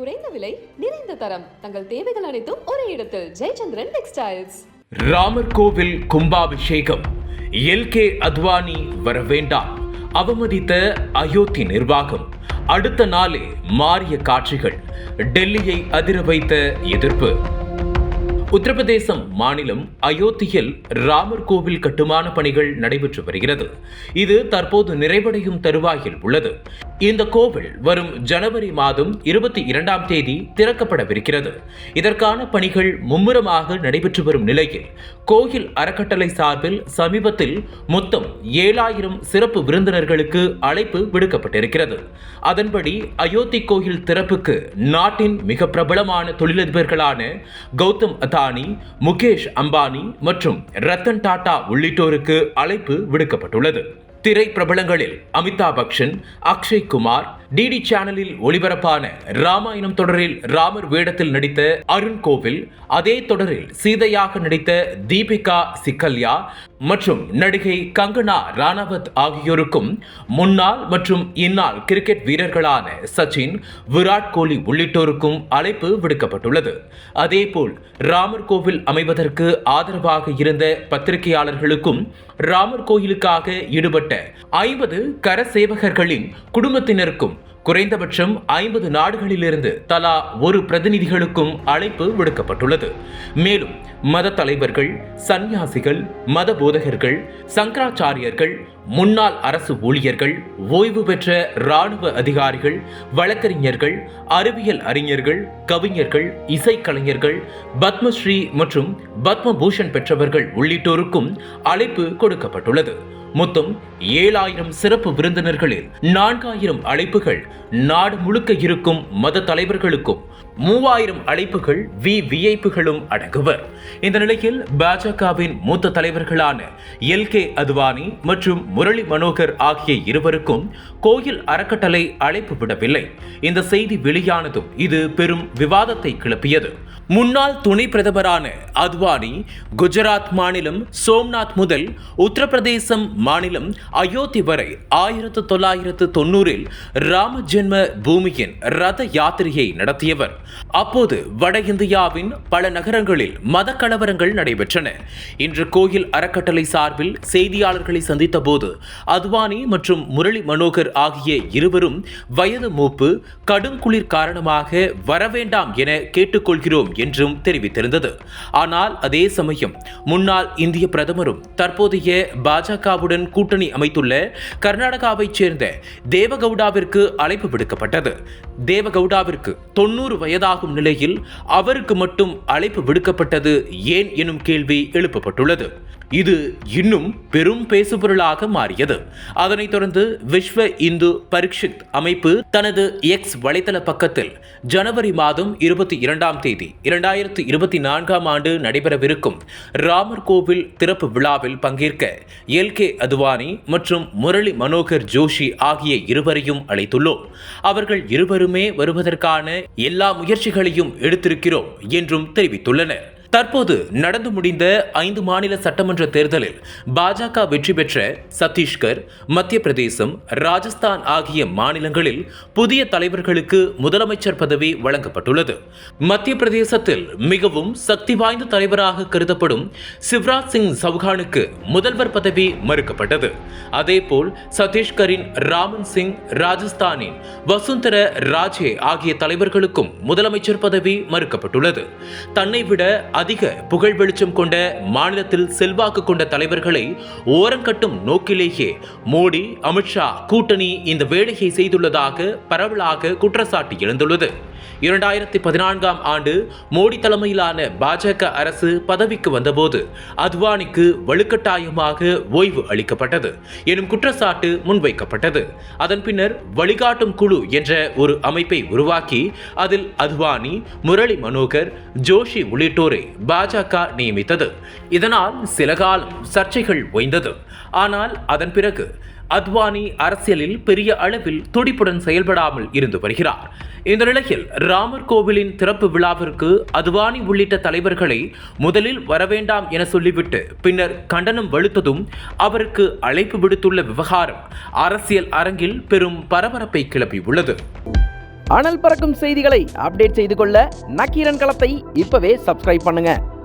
குறைந்த விலை நிறைந்த தரம். தங்கள் தேவைகள் அனைத்தும் ஒரே இடத்தில். ஜெயச்சந்திரன் டெக்ஸ்டைல்ஸ். ராமர் கோவில் கும்பாபிஷேகம். எல்கே அத்வானி வர வேண்டாம் அவமதித்த அயோத்தி நிர்வாகம். அடுத்த நாளே மாறிய காட்சிகள். டெல்லியை அதிர வைத்த எதிர்ப்பு. உத்தரப்பிரதேசம் மாநிலம் அயோத்தியில் ராமர் கோவில் கட்டுமான பணிகள் நடைபெற்று வருகிறது. இது தற்போது நிறைவடையும் தருவாயில் உள்ளது. இந்த கோவில் வரும் ஜனவரி மாதம் இருபத்தி இரண்டாம் தேதி திறக்கப்படவிருக்கிறது. இதற்கான பணிகள் மும்முரமாக நடைபெற்று வரும் நிலையில் கோயில் அறக்கட்டளை சார்பில் சமீபத்தில் மொத்தம் ஏழாயிரம் சிறப்பு விருந்தினர்களுக்கு அழைப்பு விடுக்கப்பட்டிருக்கிறது. அதன்படி அயோத்தி கோயில் திறப்புக்கு நாட்டின் மிக பிரபலமான தொழிலதிபர்களான கௌதம் அதானி முகேஷ் அம்பானி மற்றும் ரத்தன் டாடா உள்ளிட்டோருக்கு அழைப்பு விடுக்கப்பட்டுள்ளது. திரை பிரபலங்களில் அமிதாப் பச்சன் அக்ஷய் குமார் டிடி சேனலில் ஒளிபரப்பான ராமாயணம் தொடரில் ராமர் வேடத்தில் நடித்த அருண் கோவில் அதே தொடரில் சீதையாக நடித்த தீபிகா சிக்கல்யா மற்றும் நடிகை கங்கனா ராணாவத் ஆகியோருக்கும் முன்னாள் மற்றும் இந்நாள் கிரிக்கெட் வீரர்களான சச்சின் விராட் கோலி உள்ளிட்டோருக்கும் அழைப்பு விடுக்கப்பட்டுள்ளது. அதேபோல் ராமர் கோவில் அமைவதற்கு ஆதரவாக இருந்த பத்திரிகையாளர்களுக்கும் ராமர் கோயிலுக்காக ஈடுபட்ட ஐம்பது கர சேவகர்களின் குடும்பத்தினருக்கும் குறைந்தபட்சம் ஐம்பது நாடுகளிலிருந்து தலா ஒரு பிரதிநிதிகளுக்கும் அழைப்பு விடுக்கப்பட்டுள்ளது. மேலும் மத தலைவர்கள் சந்நியாசிகள் மத போதகர்கள் சங்கராச்சாரியர்கள் முன்னாள் அரசு ஊழியர்கள் ஓய்வு பெற்ற இராணுவ அதிகாரிகள் வழக்கறிஞர்கள் அறிவியல் அறிஞர்கள் கவிஞர்கள் இசைக்கலைஞர்கள் பத்மஸ்ரீ மற்றும் பத்மபூஷன் பெற்றவர்கள் உள்ளிட்டோருக்கும் அழைப்பு கொடுக்கப்பட்டுள்ளது. மொத்தம் ஏழாயிரம் சிறப்பு விருந்தினர்களில் நான்காயிரம் அழைப்புகள் நாடு முழுக்க இருக்கும் மத தலைவர்களுக்கும் மூவாயிரம் அழைப்புகள் வி விஐப்புகளும் அடங்குவர். இந்த நிலையில் பாஜகவின் மூத்த தலைவர்களான எல் கே அத்வானி மற்றும் முரளி மனோகர் ஆகிய இருவருக்கும் கோயில் அறக்கட்டளை அழைப்பு விடவில்லை. இந்த செய்தி வெளியானதும் இது பெரும் விவாதத்தை கிளப்பியது. முன்னாள் துணை பிரதமரான அத்வானி குஜராத் மாநிலம் சோம்நாத் முதல் உத்தரப்பிரதேசம் மாநிலம் அயோத்தி வரை ஆயிரத்து தொள்ளாயிரத்து தொண்ணூறில் ராம ஜென்ம பூமியின் ரத யாத்திரையை நடத்தியவர். அப்போது வட இந்தியாவின் பல நகரங்களில் மத கலவரங்கள் நடைபெற்றன. இன்று கோயில் அறக்கட்டளை சார்பில் செய்தியாளர்களை சந்தித்த போது அத்வானி மற்றும் முரளி மனோகர் ஆகிய இருவரும் வயது மூப்பு கடும் குளிர் காரணமாக வரவேண்டாம் என கேட்டுக்கொள்கிறோம் என்றும் தெரிவித்திருந்தது. ஆனால் அதே சமயம் முன்னாள் இந்திய பிரதமரும் தற்போதைய பாஜகவுடன் கூட்டணி அமைத்துள்ள கர்நாடகாவைச் சேர்ந்த தேவகவுடாவிற்கு அழைப்பு விடுக்கப்பட்டது. தேவகவுடாவிற்கு தொன்னூறு வயதாகும் நிலையில் அவருக்கு மட்டும் அழைப்பு விடுக்கப்பட்டது ஏன் எனும் கேள்வி எழுப்பப்பட்டுள்ளது. இது இன்னும் பெரும் பேசுபொருளாக மாறியது. அதனைத் தொடர்ந்து விஸ்வ இந்து பரீட்சித் அமைப்பு தனது எக்ஸ் வலைதள பக்கத்தில் ஜனவரி மாதம் இருபத்தி இரண்டாம் தேதி இரண்டாயிரத்தி இருபத்தி நான்காம் ஆண்டு நடைபெறவிருக்கும் ராமர் கோவில் திறப்பு விழாவில் பங்கேற்க எல் கே அத்வானி மற்றும் முரளி மனோகர் ஜோஷி ஆகிய இருவரையும் அழைத்துள்ளோம். அவர்கள் இருவருமே வருவதற்கான எல்லா முயற்சிகளையும் எடுத்திருக்கிறோம் என்றும் தெரிவித்துள்ளனர். தற்போது நடந்து முடிந்த ஐந்து மாநில சட்டமன்ற தேர்தலில் பாஜக வெற்றி பெற்ற சத்தீஸ்கர் மத்திய பிரதேசம் ராஜஸ்தான் ஆகிய மாநிலங்களில் புதிய தலைவர்களுக்கு முதலமைச்சர் பதவி வழங்கப்பட்டுள்ளது. மத்திய பிரதேசத்தில் மிகவும் சக்தி வாய்ந்த தலைவராக கருதப்படும் சிவராஜ் சிங் சவுகானுக்கு முதல்வர் பதவி மறுக்கப்பட்டது. அதேபோல் சத்தீஸ்கரின் ராமன் சிங் ராஜஸ்தானின் வசுந்தர ராஜே ஆகிய தலைவர்களுக்கும் முதலமைச்சர் பதவி மறுக்கப்பட்டுள்ளது. தன்னை விட அதிக புகழ் வெளிச்சம் கொண்ட மாநிலத்தில் செல்வாக்கு கொண்ட தலைவர்களை ஓரங்கட்டும் நோக்கிலேயே மோடி அமித்ஷா கூட்டணி இந்த வேலையை செய்துள்ளதாக பரவலாக குற்றச்சாட்டு எழுந்துள்ளது. இரண்டாயிரத்தி பதினான்காம் ஆண்டு மோடி தலைமையிலான பாஜக அரசு பதவிக்கு வந்தபோது அத்வானிக்கு வலுக்கட்டாயமாக ஓய்வு அளிக்கப்பட்டது எனும் குற்றச்சாட்டு முன்வைக்கப்பட்டது. அதன் பின்னர் வழிகாட்டும் குழு என்ற ஒரு அமைப்பை உருவாக்கி அதில் அத்வானி முரளி மனோகர் ஜோஷி உள்ளிட்டோரை பாஜக நியமித்தது. இதனால் சில காலம் சர்ச்சைகள் ஓய்ந்தது. ஆனால் அதன் பிறகு அத்வானி அரசியலில் பெரிய அளவில் துடிப்புடன் செயல்படாமல் இருந்து வருகிறார். இந்த நிலையில் ராமர் கோவிலின் திறப்பு விழாவிற்கு அத்வானி உள்ளிட்ட தலைவர்களை முதலில் வரவேண்டாம் என சொல்லிவிட்டு பின்னர் கண்டனம் வலுத்ததும் அவருக்கு அழைப்பு விடுத்துள்ள விவகாரம் அரசியல் அரங்கில் பெரும் பரபரப்பை கிளப்பியுள்ளது. அனல் பறக்கும் செய்திகளை அப்டேட் செய்து கொள்ள நக்கீரன் களத்தை இப்பவே சப்ஸ்கிரைப் பண்ணுங்க.